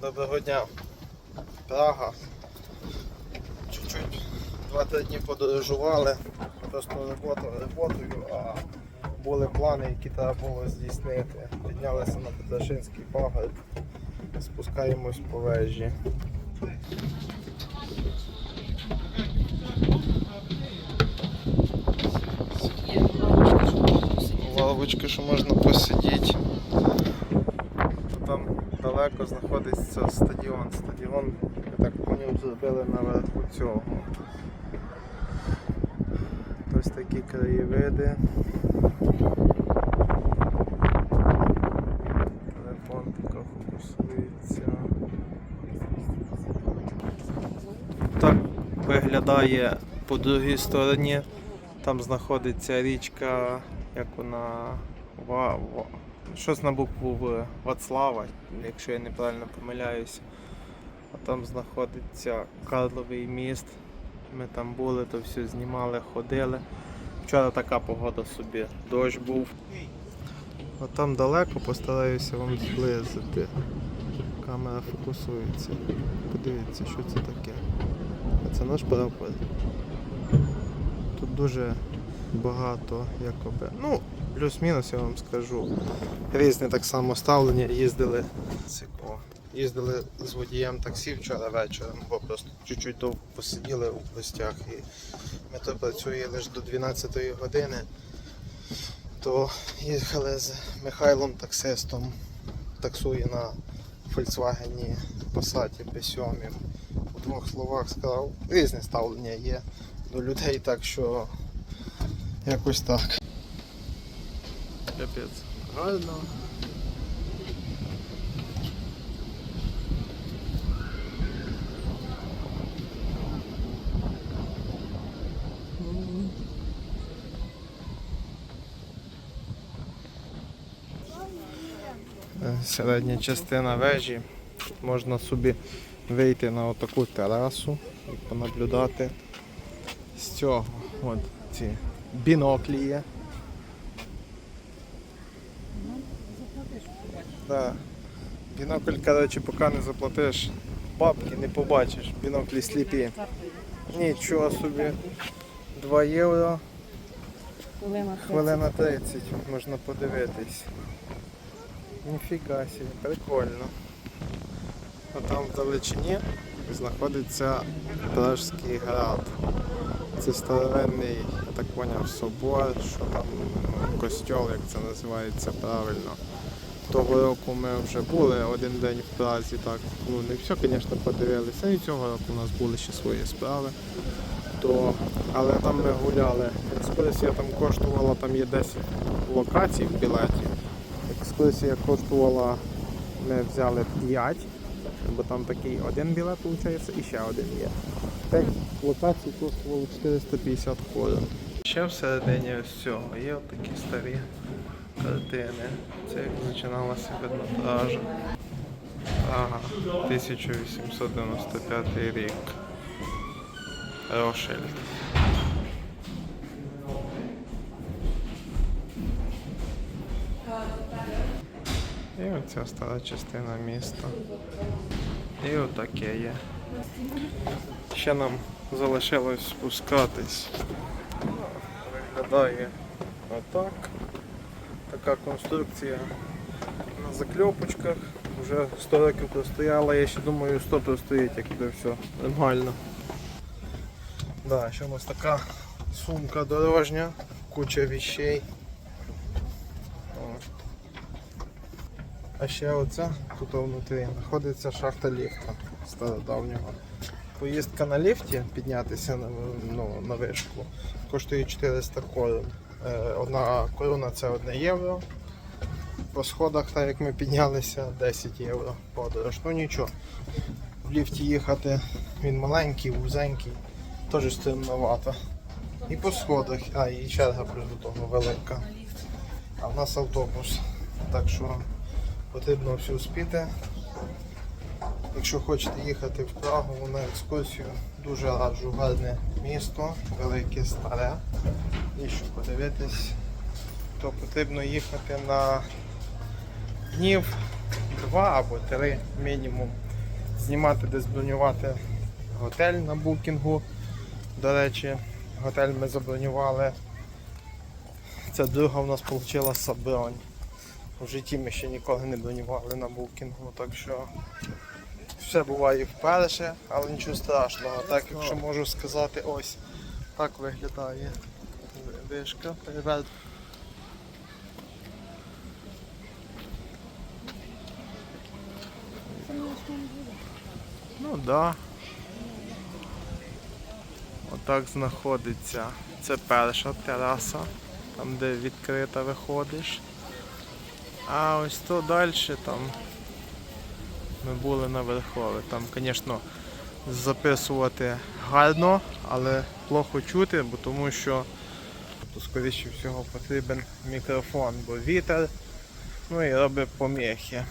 Доброго дня. Прага. Чуть-чуть два-три дні подорожували. Просто робота роботою, а були плани, які треба було здійснити. Піднялися на Петрашинський пагорб, спускаємось по вежі. Лавочки, що можна посидіти. Там далеко знаходиться стадіон. Стадіон, я так поняв, зробили наверху цього. Ось такі краєвиди. Телефон поки фокусується. Так виглядає по другій стороні. Там знаходиться річка, як вона. Ва... Щось на букву В. Вацлава, якщо я неправильно помиляюся. А там знаходиться Карловий міст. Ми там були, то все знімали, ходили. Вчора така погода собі, дощ був. А там далеко постараюся вам зблизити. Камера фокусується. Подивіться, що це таке. А це наш прапор. Тут дуже багато якоби. Ну, плюс-мінус я вам скажу. Різне так само ставлення. Їздили. Цикло. Їздили з водієм таксі вчора вечором, бо просто чуть-чуть довго посиділи у гостях і метро працює лише до 12 години. То їхали з Михайлом таксистом, таксує на Volkswagen Passat B7. У двох словах сказав, різне ставлення є до людей, так що якось так. Капець. Гарно. Е, Середня частина вежі. Можна собі вийти на отаку терасу і понаблюдати з цього. От ці біноклі є. Да. Бінокль, коротше, поки не заплатиш бабки, не побачиш. Біноклі сліпі. Нічого собі. 2 євро, Хвилина хвилина 30, можна подивитись. Ніфіга собі, прикольно. А там в далечині знаходиться Пражський град. Це старовинний, я так поняв, собор, що там костьол, як це називається правильно. Того року ми вже були один день в Празі, так. Ну не все, звісно, подивилися. І цього року у нас були ще свої справи. То, але там ми гуляли. Екскурсія там коштувала, там є 10 локацій в білеті. Екскурсія коштувала, ми взяли 5, бо там такий один білет виходить і ще один є. 5 локацій коштувало 450 корон. Ще всередині ось цього є такі старі картини. Це як починалася виднотража. Ага, 1895 рік. Рошель. І оця стара частина міста. І отаке є. Ще нам залишилось спускатись. Виглядає отак. Така конструкція на закльопочках. Вже 100 років простояла, я ще думаю 100 простоїть, як буде все нормально. Да, ще у нас така сумка дорожня, куча вещей. А ще оця тут внутрі знаходиться шахта ліфта стародавнього. Поїздка на ліфті піднятися на, ну, на вишку коштує 400 корон. Е, Одна корона це 1 євро. По сходах, так як ми піднялися, 10 євро подорож. Ну нічого. В ліфті їхати він маленький, вузенький, теж стримновато. І по сходах, а і черга плюс до того велика. А в нас автобус. Так що потрібно все успіти. Якщо хочете їхати в Прагу на екскурсію, дуже раджу гарне місто, велике, старе. І що подивитись, то потрібно їхати на днів два або три мінімум. Знімати десь бронювати готель на букінгу. До речі, готель ми забронювали. Це друга в нас вийшла бронь. В житті ми ще ніколи не бронювали на букінгу, так що все буває вперше, але нічого страшного. Так, якщо можу сказати, ось так виглядає вишка. Перевед... Ну так. Да. Отак знаходиться. Це перша тераса, там де відкрита виходиш. А ось то далі там ми були на верхові. Там, звісно, записувати гарно, але плохо чути, бо тому що то, скоріше всього потрібен мікрофон, бо вітер, ну і робить поміхи.